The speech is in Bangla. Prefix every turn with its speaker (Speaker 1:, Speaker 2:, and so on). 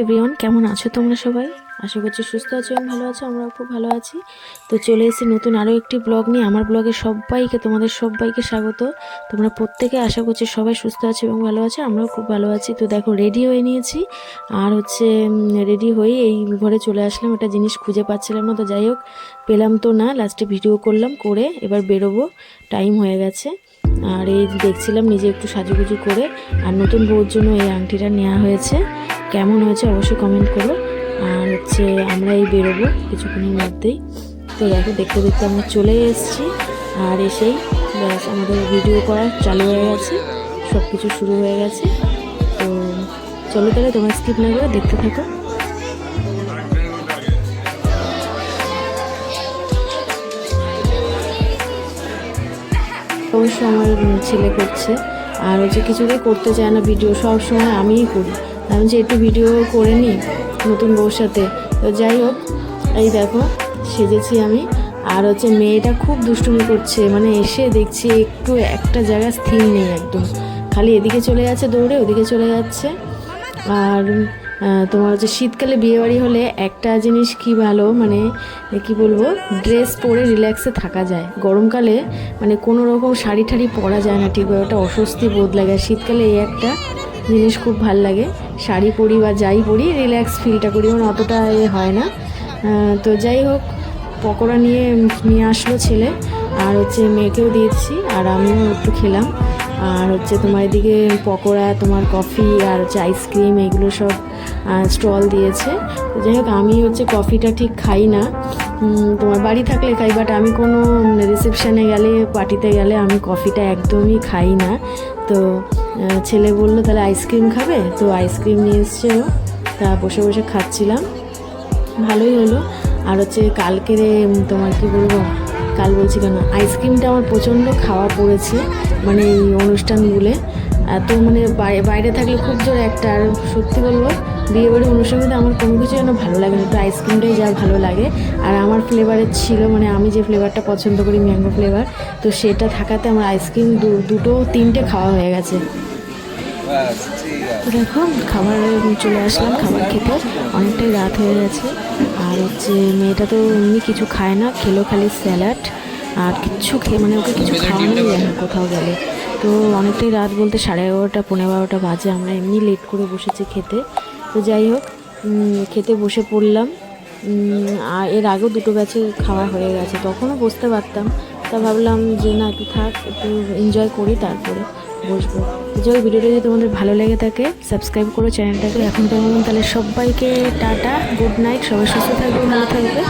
Speaker 1: এভরিওয়ান, কেমন আছো তোমরা সবাই? আশা করছি সুস্থ আছো এবং ভালো আছো, আমরাও খুব ভালো আছি। তো চলে এসেছি নতুন আরও একটি ব্লগ নিয়ে। আমার ব্লগে সবাইকে, তোমাদের সবাইকে স্বাগত। তোমরা প্রত্যেকে আশা করছি সবাই সুস্থ আছো এবং ভালো আছো, আমরাও খুব ভালো আছি। তো দেখো রেডি হয়ে নিয়েছি। আর হচ্ছে রেডি হয়ে এই ঘরে চলে আসলাম। একটা জিনিস খুঁজে পাচ্ছিলাম না, তো যাই হোক, পেলাম তো না। লাস্টে ভিডিও করলাম, করে এবার বেরোবো। টাইম হয়ে গেছে। আর এই দেখছিলাম নিজে একটু সাজুগুজু করে। আর নতুন বউর জন্য এই আংটিটা নেওয়া হয়েছে। কেমন হয়েছে অবশ্যই কমেন্ট করো। আর হচ্ছে আমরা এই বেরোবো কিছুক্ষণের মধ্যেই। তো দেখো, দেখতে দেখতে আমরা চলে এসেছি। আর এসেই ব্যাস আমাদের ভিডিও করা চালু হয়ে গেছে। সব কিছু শুরু হয়ে গেছে। তো চলো তাহলে তোমার স্কিপ না করে দেখতে থাকো। অবশ্য আমার ছেলে করছে। আর হচ্ছে কিছুতে করতে চায় না ভিডিও সব সময় আমিই করি। আমি যে একটু ভিডিও করে নিই নতুন বউর সাথে। তো যাই হোক, এই দেখো, সেজেছি আমি। আর হচ্ছে মেয়েটা খুব দুষ্টুমি করছে মানে এসে দেখছি একটু একটা জায়গা স্থির নেই একদম। খালি এদিকে চলে যাচ্ছে দৌড়ে, ওদিকে চলে যাচ্ছে। আর তোমার হচ্ছে শীতকালে বিয়েবাড়ি হলে একটা জিনিস কি ভালো? মানে কি বলব? ড্রেস পরে রিল্যাক্সে থাকা যায়। গরমকালে মানে কোনো রকম শাড়ি ঠাড়ি পরা যায় না ঠিকভাবে ওটা অস্বস্তি বোধ লাগে। আর শীতকালে এই একটা জিনিস খুব ভালো লাগে। শাড়ি পরি বা যাই পরি রিল্যাক্স ফিলটা করি। মানে অতটা এ হয় না। তো যাই হোক, পকোড়া নিয়ে নিয়ে আসলো ছেলে। আর হচ্ছে মেয়েকেও দিয়েছি, আর আমিও একটু খেলাম। আর হচ্ছে তোমার এদিকে পকোড়া, তোমার কফি আর হচ্ছে আইসক্রিম এগুলো সব স্টল দিয়েছে। তো যাই হোক, আমি হচ্ছে কফিটা ঠিক খাই না। তোমার বাড়ি থাকলে খাই বাট আমি কোনো রিসেপশানে গেলে পার্টিতে গেলে আমি কফিটা একদমই খাই না। তো ছেলে বলল, তাহলে আইসক্রিম খাবে? তো আইসক্রিম নিয়ে এসছে। তা বসে বসে খাচ্ছিলাম। ভালোই হলো। আর হচ্ছে কালকেরে তোমার কি বলব কাল বলছি কেন? আইসক্রিমটা আমার প্রচণ্ড খাওয়া পড়েছে মানে এই অনুষ্ঠানগুলো। এত মানে বাইরে থাকলে খুব জোর একটা, আর সত্যি বলব বিয়ে বাড়ির অনুষ্ঠানে আমার কোনো কিছু যেন ভালো লাগে না, একটু আইসক্রিমটাই যা ভালো লাগে। আর আমার ফ্লেভারের ছিল মানে আমি যে ফ্লেভারটা পছন্দ করি ম্যাঙ্গো ফ্লেভার তো সেটা থাকাতে আমার আইসক্রিম দুটো তিনটে খাওয়া হয়ে গেছে। তো দেখো খাবার চলে আসলাম খাবার খেতে। অনেকটাই রাত হয়ে গেছে। আর হচ্ছে মেয়েটা তো এমনি কিছু খায় না খেলো খালি স্যালাড। আর কিচ্ছু খেয়ে মানে ওকে কিছু খাওয়ানোই যায় না কোথাও গেলে। তো অনেকটাই রাত বলতে সাড়ে এগারোটা পনেরো বারোটা বাজে। আমরা এমনি লেট করে বসেছি খেতে। তো যাই হোক খেতে বসে পড়লাম। আর এর আগেও দুটো ব্যাচে খাওয়া হয়ে গেছে। তখনও বসতে পারতাম। তা ভাবলাম যে না, একটু থাক, একটু এনজয় করি, তারপরে বসবো। যে যাই ভিডিওটা যদি তোমাদের ভালো লেগে থাকে সাবস্ক্রাইব করো চ্যানেলটাকে এখন তো তাহলে সবাইকে টাটা গুড নাইট সবাই সুস্থ থাকবে, ভালো থাকবে।